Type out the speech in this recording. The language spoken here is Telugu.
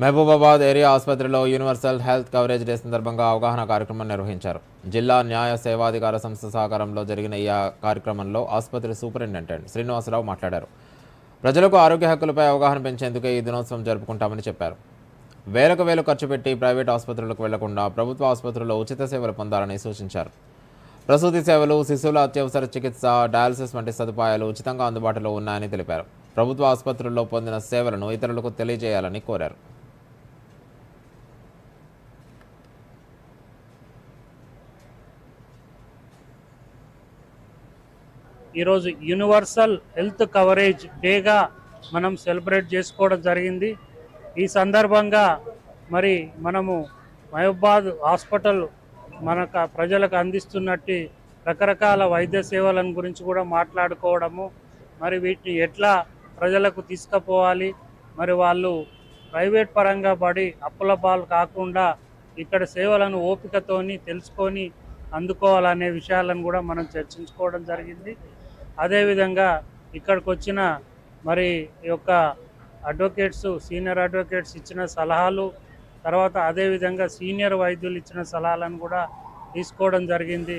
మహబూబాబాద్ ఏరియా ఆసుపత్రిలో యూనివర్సల్ హెల్త్ కవరేజ్ డే సందర్భంగా అవగాహన కార్యక్రమం నిర్వహించారు. జిల్లా న్యాయ సేవాధికార సంస్థ సహకారంలో జరిగిన ఈ కార్యక్రమంలో ఆసుపత్రి సూపరింటెండెంట్ శ్రీనివాసరావు మాట్లాడారు. ప్రజలకు ఆరోగ్య హక్కులపై అవగాహన పెంచేందుకే ఈ దినోత్సవం జరుపుకుంటామని చెప్పారు. వేలకు వేలు ఖర్చు పెట్టి ప్రైవేట్ ఆసుపత్రులకు వెళ్ళకుండా ప్రభుత్వ ఆసుపత్రుల్లో ఉచిత సేవలు పొందాలని సూచించారు. ప్రసూతి సేవలు శిశువుల అత్యవసర చికిత్స డయాలసిస్ వంటి సదుపాయాలు ఉచితంగా అందుబాటులో ఉన్నాయని తెలిపారు. ప్రభుత్వ ఆసుపత్రుల్లో పొందిన సేవలను ఇతరులకు తెలియజేయాలని కోరారు. ఈరోజు యూనివర్సల్ హెల్త్ కవరేజ్ డేగా మనం సెలబ్రేట్ చేసుకోవడం జరిగింది. ఈ సందర్భంగా మరి మనము మహబాద్ హాస్పిటల్ మనకు ప్రజలకు అందిస్తున్నట్టు రకరకాల వైద్య సేవలను గురించి కూడా మాట్లాడుకోవడము మరి వీటిని ఎట్లా ప్రజలకు తీసుకుపోవాలి మరి వాళ్ళు ప్రైవేట్ పరంగా పడి అప్పుల పాలు కాకుండా ఇక్కడ సేవలను ఓపికతోని తెలుసుకొని అందుకోవాలనే విషయాలను కూడా మనం చర్చించుకోవడం జరిగింది. అదేవిధంగా ఇక్కడికి వచ్చిన మరి ఈ యొక్క అడ్వకేట్స్ సీనియర్ అడ్వకేట్స్ ఇచ్చిన సలహాలు తర్వాత అదేవిధంగా సీనియర్ వైద్యులు ఇచ్చిన సలహాలను కూడా తీసుకోవడం జరిగింది.